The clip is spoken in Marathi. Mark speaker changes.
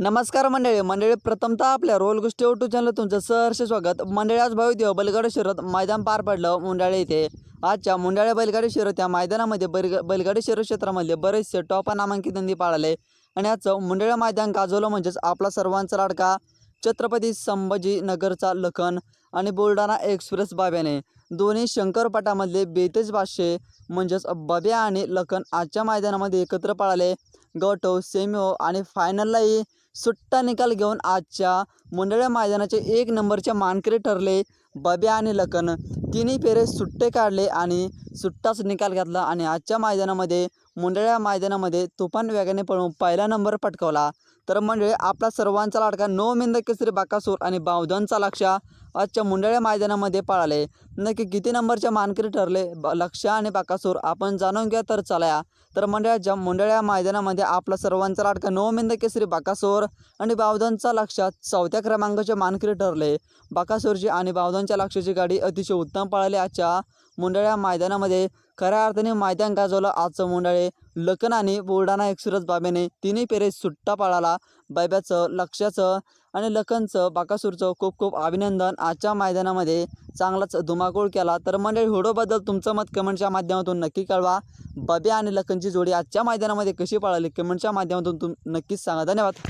Speaker 1: नमस्कार मंडळी. मंडळी प्रथमतः आपल्या रोल गोष्टी यूट्यूब चॅनल तुमचं सहर्ष स्वागत. मंडळी आज भव्य बैलगाडी शर्यत मैदान पार पडलं मुंडाळे येथे आजच्या मुंडाळे बैलगाडी शर्यत या मैदानामध्ये बैल बैलगाडी शर्यत क्षेत्रामधले बरेचसे टॉप नामांकित नंदी पाळले. आणि आजचं मुंडाळे मैदान गाजवलं म्हणजेच आपला सर्वांचा लाडका छत्रपती संभाजीनगरचा लखन आणि बुलढाणा एक्सप्रेस बाब्याने. दोन्ही शंकरपटामधले बेतेज पाचशे म्हणजेच बाब्या आणि लखन आजच्या मैदानामध्ये एकत्र पळाले. गटो सेमिओ आणि फायनललाही सुट्टा निकाल घेऊन आजच्या मुंडळ्या मैदानाचे एक नंबरचे मानकरी ठरले. बब्या आणि लखन. तिन्ही फेरे सुट्टे काढले आणि सुट्टाच निकाल घातला आणि आजच्या मैदानामध्ये मुंडळ्या मैदानामध्ये तुफान वेगाने पळून पहिला नंबर पटकावला. तर म्हणजे आपला सर्वांचा लाडका नो मिंद केसरी बाकासूर आणि बावधनचा लक्षा आजच्या मुंडळ्या मैदानामध्ये पळाले. नक्की किती नंबरच्या मानकरी ठरले? लक्ष आणि बाकासूर आपण जाणून घ्या तर चला तर मंडळाच्या मुंडळ्या मैदानामध्ये आपला सर्वांचा लाडका नो मिंद केसरी बाकासूर आणि बावधनचा लक्षात चौथ्या क्रमांकाचे मानकरी ठरले. बाकासूरची आणि बावधनच्या लक्षाची गाडी अतिशय उत्तम पळाली आजच्या मुंडळ्या मैदानामध्ये खऱ्या अर्थाने मैदान गाजवलं आजचं मुंडळे. लखन आणि बुलढाणा एक्सप्रेस बाब्याने तिन्ही पेरे सुट्टा पळाला. बाब्याचं लक्षाचं आणि लखनचं बाकासूरचं खूप खूप अभिनंदन. आजच्या मैदानामध्ये चांगलाच धुमाकूळ केला. तर मंडळी व्हिडिओबद्दल तुमचं मत कमेंटच्या माध्यमातून नक्की कळवा. बब्या आणि लखनची जोडी आजच्या मैदानामध्ये कशी पळाली? कमेंटच्या माध्यमातून तुम नक्कीच सांगा. धन्यवाद.